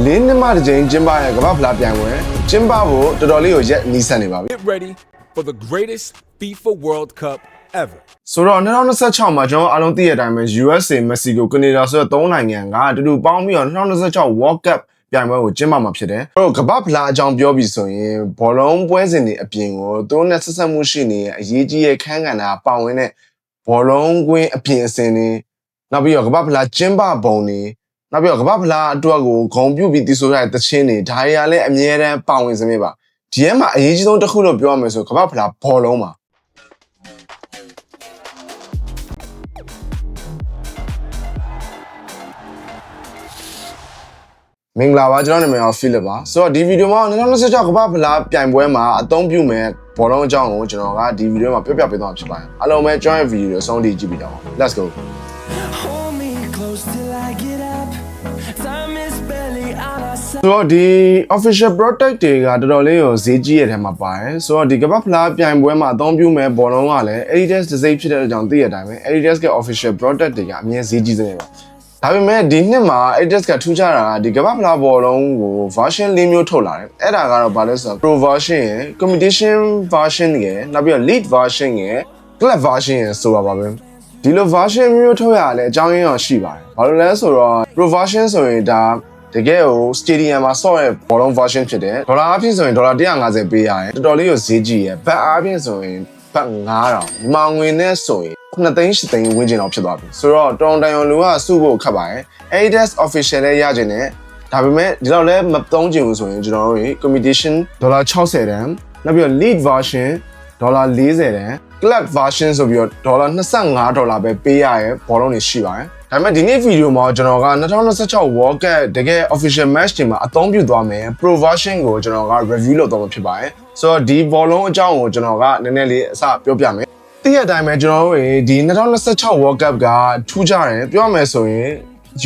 လင်းနှစ်မတစ်ကြိမ်ကျင်းပတဲ့ကမ္ဘာဖလားပြိုင်ပွဲကျင်းပဖို့တော်တော်လေးကိုရက်နီးစပ်နေပါပြီ Get ready for the greatest FIFA World Cup ever. ဆိုတော့2026မှာကျွန်တော်အားလုံးသိရတဲ့အတိုင်းပဲ USA Mexico Canada ဆိုတဲ့၃နိုင်ငံကအတူတူပေါင်းပြီးတော့2026 World Cup ပြိုင်ပွဲကိုကျင်းပမှာဖြစ်တယ်။အဲ့တော့ကမ္ဘာဖလားအကြောင်းပြောပြီးဆိုရင်ဘောလုံးပွဲစဉ်တွေအပြင်ကိုသူတို့နဲ့ဆက်ဆက်မှုရှိနေတဲ့အရေးကြီးတဲ့ခန်းကဏ္ဍပါဝင်တဲ့ဘောလုံးကွင်းအပြင်အစင်တွေနောက်ပြီးတော့ကမ္ဘာဖလားကျင်းပပုံတွေ နောက်ပြီးတော့ကမ္ဘာဖလားအတွက်ကိုဂုံပြုပြီးတည်ဆိုရတဲ့သချင်းတွေဒါတွေကလည်းအမြဲတမ်းပါဝင်စမြဲပါဒီထဲမှာအရေးကြီးဆုံးတစ်ခုလို့ပြောရမယ်ဆိုကမ္ဘာဖလားဘောလုံးပါမင်္ဂလာပါကျွန်တော်နာမည်ကဖိလစ်ပါဆိုတော့ဒီဗီဒီယိုမှာ2026ကမ္ဘာဖလားပြိုင်ပွဲမှာအသုံးပြုမဲ့ဘောလုံးအကြောင်းကိုကျွန်တော်ကဒီဗီဒီယိုမှာပြောပြပေးသွားမှာဖြစ်ပါတယ်အားလုံးပဲကျွန်တော်ရဲ့ဗီဒီယိုကိုအဆုံးထိကြည့်ပြီးကြပါဦး Let's go ဆိုတော့ဒီ official product တွေကတော်တော်လေးကိုဈေးကြီးရတဲ့ထဲမှာပါတယ်ဆိုတော့ဒီကမ္ဘာဖလားပြိုင်ပွဲမှာအသုံးပြုမဲ့ဘောလုံးကလည်း Adidas တစ်စိမ့်ဖြစ်တဲ့အကြောင်းသိရတဲ့အတိုင်းပဲ Adidas က official product တွေကအမြဲဈေးကြီးစနေပါဒါပေမဲ့ဒီနှစ်မှာ Adidas ကထူးခြားတာကဒီကမ္ဘာဖလားဘောလုံးကို version ၄မျိုးထုတ်လာတယ်အဲ့ဒါကတော့ဘာလဲဆိုတော့ pro version ရယ် competition version ရယ်နောက်ပြီးတော့ lead version ရယ် club version ရယ်ဆိုတာပါပဲဒီလို version မျိုးထုတ်ရတာလည်းအကြောင်းရင်းအောင်ရှိပါတယ်ဘာလို့လဲဆိုတော့ pro version ဆိုရင်ဒါ တကယ်ကို stadium မှာဆော့တဲ့ဘောလုံး version ဖြစ်တယ်ဒေါ်လာအဖြစ်ဆိုရင်ဒေါ်လာ150ပေးရတယ်တော်တော်လေးကိုဈေးကြီးရယ်ဘတ်အားဖြင့်ဆိုရင်ဘတ်9000မြန်မာငွေနဲ့ဆိုရင်9သိန်း10သိန်းဝန်းကျင်လောက်ဖြစ်သွားပြီဆိုတော့တော်တိုင်အောင်လူကစုဖို့ခက်ပါတယ် ADAS official လည်းရခြင်းနဲ့ဒါပေမဲ့ဒီလောက်လည်းမသုံးချင်ဘူးဆိုရင်ကျွန်တော်တို့ competition ဒေါ်လာ60တန်နောက်ပြီးတော့ lead version ဒေါ်လာ40တန် club version ဆိုပြီးတော့ဒေါ်လာ25ဒေါ်လာပဲပေးရရဲ့ဘောလုံးတွေရှိပါတယ် ဒါပေမဲ့ဒီနေ့ဗီဒီယိုမှာကျွန်တော်က2026 World Cup တကယ် official match တွေမှာအသုံးပြုသွားမယ် pro version ကိုကျွန်တော်က review လုပ်တော့မှာဖြစ်ပါတယ်ဆိုတော့ဒီဘောလုံးအကြောင်းကိုကျွန်တော်ကနည်းနည်းလေးအစပြောပြမယ်သိရတဲ့အတိုင်းပဲကျွန်တော်တို့ဒီ2026 World Cup ကထူးခြားတယ်ပြောရမယ်ဆိုရင်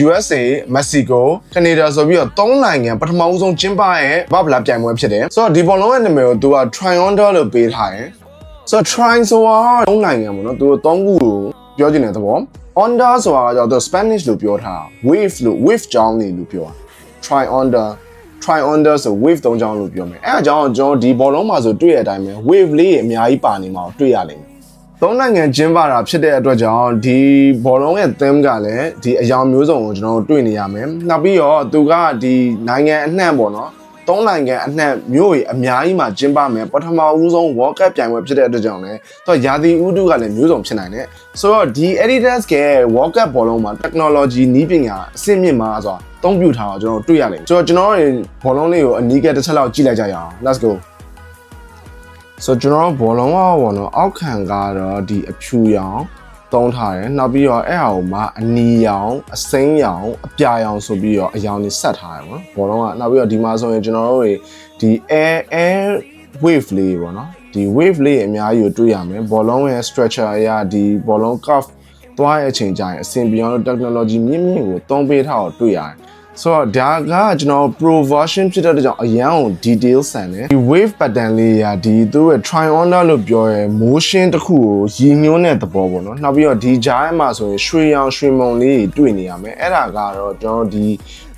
USA, Mexico, Canada ဆိုပြီးတော့၃နိုင်ငံပထမဦးဆုံးကျင်းပရဲ့ဘာဗလာပြိုင်ပွဲဖြစ်တယ်ဆိုတော့ဒီဘောလုံးရဲ့နာမည်ကိုသူက Triangle လို့ပေးထားတယ်ဆိုတော့ Tri ဆိုတာ၃နိုင်ငံပေါ့နော်သူတို့၃ခုကို ပြောချင်တဲ့သဘော Onda ဆိုတာကကျတော့ Spanish လို့ပြောထားတာ Wave လို့ Wave ကြောင်းနေလို့ပြောတာ Tri Onda Tri Onda ဆို Wave ၃ကြောင်းလို့ပြောမယ်အဲအကြောင်းကျွန်တော်ဒီဘောလုံးမှာဆိုတွေ့ရတဲ့အတိုင်းပဲ Wave လေးတွေအများကြီးပါနေမှာကိုတွေ့ရလိမ့်မယ်သုံးနိုင်ငံကျင်းပတာဖြစ်တဲ့အတွက်ကြောင့်ဒီဘောလုံးရဲ့ theme ကလည်းဒီအယောင်မျိုးစုံကိုကျွန်တော်တို့တွေ့နေရမယ်။နောက်ပြီးတော့သူကဒီနိုင်ငံအနှံ့ပေါ့နော်။ သုံးနိုင်ငံအနှံ့မျိုးတွေအများကြီးမှာကျင်းပမယ်ပထမဦးဆုံး World Cup ပြိုင်ပွဲဖြစ်တဲ့အတွက်ကြောင့်လည်းသူကယာတီဥတုကလည်းမျိုးစုံဖြစ်နိုင်တယ်။ဆိုတော့ဒီ Adidas က World Cup ဘောလုံးမှာ technology နည်းပညာအဆင့်မြင့်မှာဆိုတာအသုံးပြုထားတာကျွန်တော်တို့တွေ့ရလိမ့်မယ်။ဆိုတော့ကျွန်တော်တို့ဘောလုံးလေးကိုအနီးကပ်တစ်ချက်လောက်ကြည့်လိုက်ကြရအောင်။ Let's go ဆိုတော့ကျွန်တော်တို့ဘောလုံးကဘောနော်အောက်ခံကတော့ဒီအဖြူရောင် သုံးထားတယ်နောက်ပြီးတော့အဲ့ဟာကိုမှအနီရောင်အစိမ်းရောင်အပြာရောင်ဆိုပြီးတော့အရောင်တွေဆက်ထားတယ်ပေါ့နော်ဘောလုံးကနောက်ပြီးတော့ဒီမှာဆိုရင်ကျွန်တော်တို့တွေဒီ air air wave လေးပေါ့နော်ဒီ wave လေးအများကြီးကိုတွေ့ရမယ်ဘောလုံးရဲ့ structure အရာဒီဘောလုံး curve သွားရဲ့အချိန်ကျရင်အဆင်ပြေအောင်လို့ technology မြင့်မြင့်ကိုသုံးပေးထားတော့တွေ့ရတယ် ဆိုတော့ဒါကကျွန်တော် pro version ဖြစ်တဲ့အတွက်ကြောင့်အရန်ကို detail ဆန်တယ်ဒီ wave pattern လေးရာဒီသူ့ရဲ့ triangle လို့ပြောရဲ motion တစ်ခုကိုရည်ညွှန်းတဲ့သဘောပေါ့နော်နောက်ပြီးတော့ဒီကြားထဲမှာဆိုရင်ရွှေရောင်ရွှေမုံလေးတွေတွေ့နေရမယ်အဲ့ဒါကတော့ကျွန်တော်ဒီ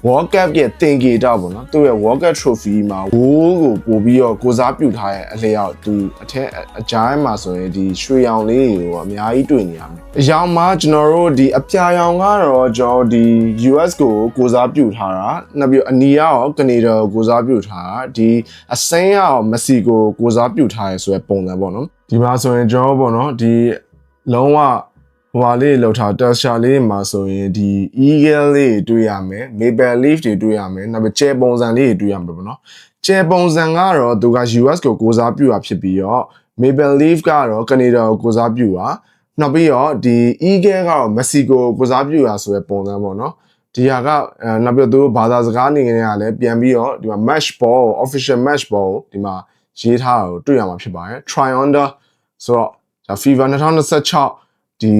World Cup ရဲ့သင်္ကေတပေါ့နော်သူ့ရဲ့ World Cup trophy မှာဝိုးကိုပို့ပြီးတော့ကိုစားပြုထားတဲ့အလျောက်သူအထက်အကြားမှာဆိုရင်ဒီရွှေရောင်လေးတွေကိုအများကြီးတွေ့နေရမယ်အရောင်မှာကျွန်တော်တို့ဒီအပြာရောင်ကတော့ကျွန်တော်ဒီ US ကိုကိုစားပြုထားတာနောက်ပြီးအနီရောကနေဒါကိုကိုစားပြုထားတာဒီအစိမ်းရောမက္ကဆီကိုကိုစားပြုထားရဆိုတဲ့ပုံစံပေါ့နော်ဒီမှာဆိုရင်ကျွန်တော်ပေါ့နော်ဒီလုံးဝ ဟွာလေးလောက်ထားတက်ရှာလေးမှာဆိုရင်ဒီ eagle လေးတွေတွေ့ရမယ် maple leaf တွေတွေ့ရမယ်နောက်ပြီးကျဲပုံစံလေးတွေတွေ့ရမှာပေါ့နော်ကျဲပုံစံကတော့သူက US ကိုကိုစားပြုတာဖြစ်ပြီးတော့ maple leaf ကတော့ကနေဒါကိုကိုစားပြုတာနောက်ပြီးတော့ဒီ eagle ကတော့မက္ကဆီကိုကိုစားပြုတာဆိုတဲ့ပုံစံပေါ့နော်ဒီဟာကအဲနောက်ပြီးတော့သူတို့ဘာသာစကားအနေနဲ့ကလည်းပြန်ပြီးတော့ဒီမှာ match ball official match ball ကိုဒီမှာရေးထားတာကိုတွေ့ရမှာဖြစ်ပါတယ် trionder ဆိုတော့ဒါ FIFA 2026 ဒီ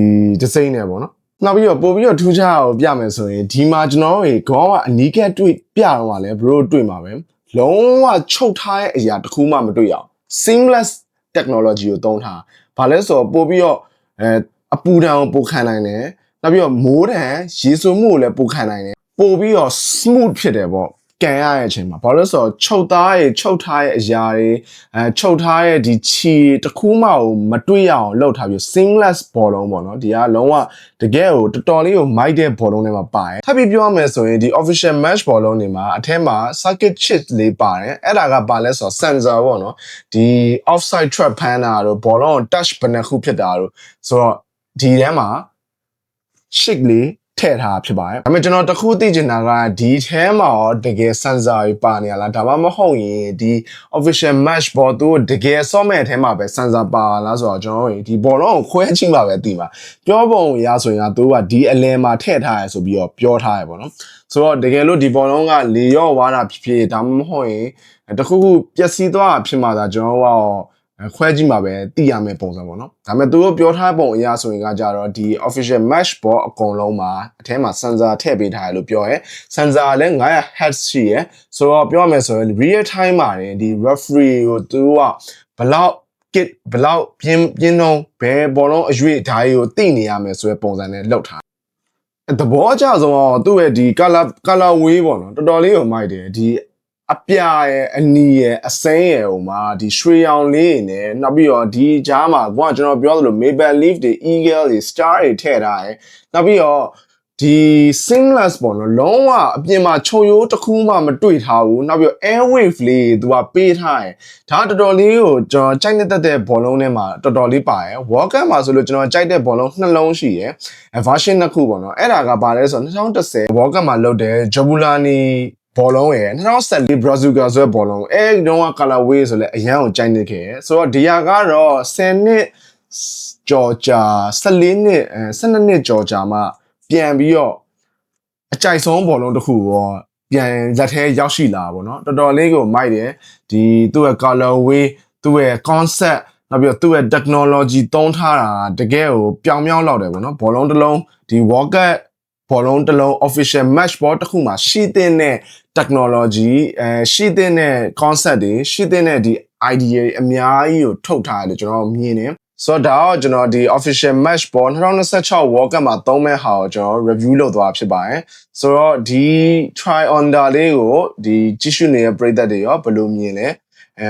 ဒီဇိမ့်နဲ့ပေါ့နော်နောက်ပြီးတော့ပို့ပြီးတော့ထူးခြားအောင်ပြမယ်ဆိုရင်ဒီမှာကျွန်တော်တို့ရေခေါင်းကအနီးကပ်တွေ့ပြတော့မှလည်းဘရိုတွေ့မှာပဲလုံးဝချုပ်ထားတဲ့အရာတစ်ခုမှမတွေ့ရအောင် seamless technology ကိုသုံးထားဘာလဲဆိုတော့ပို့ပြီးတော့အဲအပူဒဏ်ကိုပိုခံနိုင်တယ်နောက်ပြီးတော့မိုးဒဏ်ရေဆိုးမှုကိုလည်းပိုခံနိုင်တယ်ပို့ပြီးတော့ smooth ဖြစ်တယ်ပေါ့ ကန်ရတဲ့အချိန်မှာဘာလို့လဲဆိုတော့ချုပ်သားရဲ့ချုပ်ထားရဲ့အရာတွေအဲချုပ်ထားရဲ့ဒီခြီတစ်ခုမှကိုမတွေ့ရအောင်လုပ်ထားပြီး seamless ဘောလုံးပေါ့နော်ဒီကလုံးဝတကယ်ကိုတော်တော်လေးကိုမိုက်တဲ့ဘောလုံးတွေမှာပါတယ်ထပ်ပြီးပြောရမယ်ဆိုရင်ဒီ official match ဘောလုံးတွေမှာအထက်မှာ circuit chip လေးပါတယ်အဲ့ဒါကဘာလဲဆိုတော့ sensor ပေါ့နော်ဒီ offside trap ဖမ်းတာတို့ဘောလုံးကို touch ဘယ်နှခုဖြစ်တာတို့ဆိုတော့ဒီထဲမှာ shit လေး ထည့်ထားတာဖြစ်ပါတယ်။ဒါပေမဲ့ကျွန်တော်တခုသိချင်တာကဒီထဲမှာရောတကယ် sensor တွေပါနေရလားဒါမှမဟုတ်ရင်ဒီ official match ဘောသူတကယ် software ထဲမှာပဲ sensor ပါလားဆိုတော့ကျွန်တော်တို့ဒီဘောလုံးကိုခွဲကြည့်မှပဲသိမှာပြောပုံအရဆိုရင်ကသူကဒီအလဲမှာထည့်ထားရဆိုပြီးတော့ပြောထားရပေါ့နော်။ဆိုတော့တကယ်လို့ဒီဘောလုံးကလေရော့သွားတာဖြစ်ဖြစ်ဒါမှမဟုတ်ရင်တခုခုပျက်စီးသွားတာဖြစ်မှသာကျွန်တော်တို့ကအဲ ခွဲကြည့်မှာပဲသိရမယ့်ပုံစံပေါ့နော်ဒါပေမဲ့သူတို့ပြောထားပုံအရာဆိုရင်ကကြတော့ဒီ official match ball အကုန်လုံးမှာအထဲမှာ sensor ထည့်ပေးထားရလို့ပြောရဲ sensor လည်း900 hertz ရှိရယ်ဆိုတော့ပြောရမယ်ဆိုရင် real time မှာနေဒီ referee ကိုသူတို့ကဘလောက် kit ဘလောက်ပြင်းပြင်းတော့ဘယ်ဘောလုံးအရွေ့ဓာတ်ကိုသိနေရမယ်ဆိုတဲ့ပုံစံနဲ့လောက်ထားသဘောအကျဆုံးတော့သူ့ရဲ့ဒီ color color way ပေါ့နော်တော်တော်လေးကိုမိုက်တယ်ဒီ အပြာရဲ့အနီရဲ့အစိမ်းရဲ့ဟိုမှာဒီရွှေရောင်လေးတွေနဲ့နောက်ပြီးတော့ဒီကြားမှာကွာကျွန်တော်ပြောသလို Maple Leaf တွေ Eagle တွေ Star တွေထည့်ထားတယ်နောက်ပြီးတော့ဒီ seamless ပေါ့နော်လုံးဝအပြင်မှာခြုံရိုးတစ်ခုမှမတွေ့ထားဘူးနောက်ပြီးတော့ air wave လေးသူကပေးထားတယ်ဒါကတော်တော်လေးကိုကျွန်တော်ကြိုက်နေတဲ့တဲ့ဘောလုံးထဲမှာတော်တော်လေးပါတယ် World Cup မှာဆိုလို့ကျွန်တော်ကြိုက်တဲ့ဘောလုံးနှလုံးရှိရယ် version နှစ်ခုပေါ့နော်အဲ့ဒါကဘာလဲဆိုတော့2010 World Cup မှာလုပ်တဲ့ Jabulani ဘောလုံးရယ်2014 Brazuca ဆိုတဲ့ဘောလုံးအဲဒီတုန်းက colorway ဆိုလဲအရန်ကိုကြိုက်နေခဲ့ရယ်ဆိုတော့ဒီဟာကတော့10နှစ်ကြော်ကြာ14နှစ်12နှစ်ကြော်ကြာမှပြန်ပြီးတော့အကြိုက်ဆုံးဘောလုံးတစ်ခုရောပြန်လက်ထဲရောက်ရှိလာပါတော့တော်တော်လေးကိုမိုက်တယ်ဒီသူ့ရဲ့ colorway သူ့ရဲ့ concept နောက်ပြီးတော့သူ့ရဲ့ technology သုံးထားတာတကယ်ကိုပြောင်ပြောင်လောက်တယ်ပေါ့နော်ဘောလုံးတစ်လုံးဒီ walkout ဘောလုံးတစ်လုံး official match ball တစ်ခုမှာရှိတဲ့ technology အဲရှိတဲ့ concept တွေရှိတဲ့ဒီ idea တွေအများကြီးကိုထုတ်ထားတယ်လို့ကျွန်တော်မြင်တယ်ဆိုတော့ဒါတော့ကျွန်တော်ဒီ official match ball 2026 World Cup မှာသုံးမဲ့ဟာကိုကျွန်တော် review လုပ်သွားဖြစ်ပါတယ်ဆိုတော့ဒီ try on တာလေးကိုဒီကြည့်ရှုနေတဲ့ပရိသတ်တွေရောဘယ်လိုမြင်လဲအဲ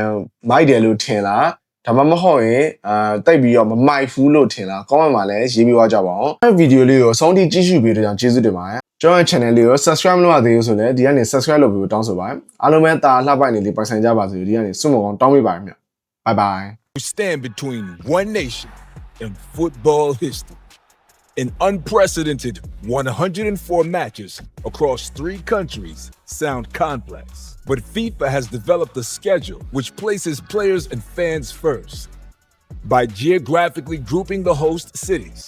မိုက်တယ်လို့ထင်လား ဒါမှမဟုတ်ရင်အာတိတ်ပြီးတော့မမိုက်ဘူးလို့ထင်လား comment မှာလည်းရေးပြီးသွားကြပါအောင်။ဒီဗီဒီယိုလေးကိုအဆုံးထိကြည့်ရှုပေးတဲ့ကြောင့်ကျေးဇူးတင်ပါတယ်။ကျွန်တော်ရဲ့ channel လေးကို subscribe မလုပ်ရသေးဘူးဆိုလည်းဒီကနေ subscribe လုပ်ပြီးတော့တောင်းဆိုပါတယ်။အားလုံးပဲတာလှပိုက်နေလေးပိုင်ဆိုင်ကြပါစေဒီကနေစွန့်မကောင်းတောင်းပေးပါရမြတ်။ Bye bye We stand between one nation and football history. An unprecedented 104 matches across three countries sound complex, but FIFA has developed a schedule which places players and fans first by geographically grouping the host cities.